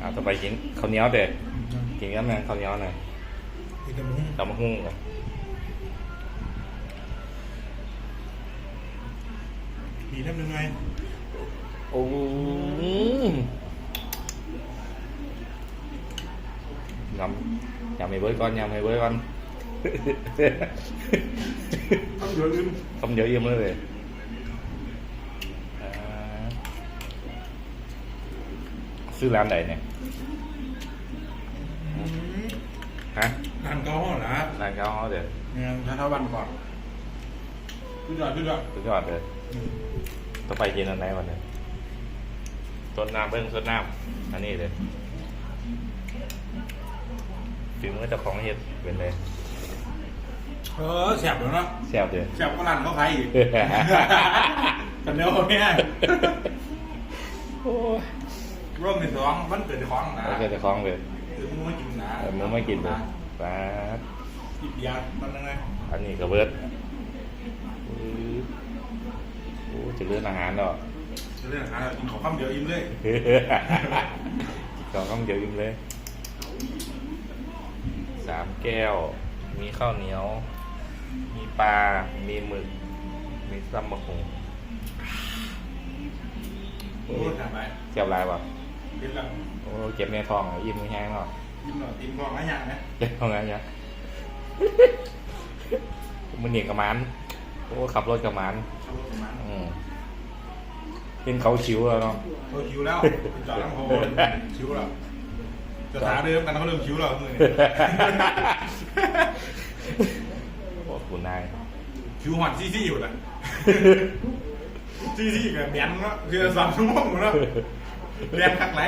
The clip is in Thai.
เอาต่อไปกินข้าวเหนียวเด็ดกินกันนะข้าวเหนียวหน่อยกินกับมึงตำมะฮุ่งก่อนมีทำยังไงโอ้ยยำยำให้เบิร์ดก่อนยำให้เบิร์ดก่อนต้องเดี๋ยวลืม คำเดียวเยี่ยมเลยอ่า ซื้อร้านไหนเนี่ยฮะทานเกาเหรอร้านข้าวเขาเดี๋ยวงานถ้าเท่าวันก่อนขึ้นยอดขึ้นยอดสุดยอดเลยต้องไปกินอันไหนวันนี้ต้นน้ำเบิ้งต้นน้ำอันนี้เลยถึงเมื่อเจ้าของเฮ็ดเป็นเลยเออแสบแล้วเนาะแซ่บเลยแสบก็ร้านเขาขายอีกกันเดียวเนี่ยโอ้ย ร่วมในสองวันเกิดในของนะแล้วก็เจ้าของเลยคือมึงไม่กินนะเออมึงไม่กินเลยป๊าดหยิบยาตอนนั้นไงอันนี้ก็เบิร์ดอื้อโอ้จะเลื่อนอาหารเนาะจะเรื่องอาหารกินของคำเดียวอิ่มเลยสองคำเดียวอิ่มเลยสามแก้ว มีข้าวเหนียว มีปลา มีหมึก มีซัมมะฮงโอ้ยทำไปเจ็บไรป่ะ กินแล้วโอ้เจ็บในท้องอะอิ่มมือแห้งเนาะยิ้มหน่อยตีนกองอะไรอย่างนะเจ็บท้องไงเนี่ยมันเหนียงกับมันโอ้ขับรถกับมันขับรถประมาณอืมเห็นเขาชิวแล้วเนาะเขาคิวแล้วจอดทั้งโพนคิวแล้วจะถาเดิมกันเขาเริ่มคิวแล้วมือเนี่ยโอ้คุณนายคิวหอนซี่ซี่อยู่นะซี่ซี่กับแบนเนาะคือสามชั่วโมงเนา เรียกทักไร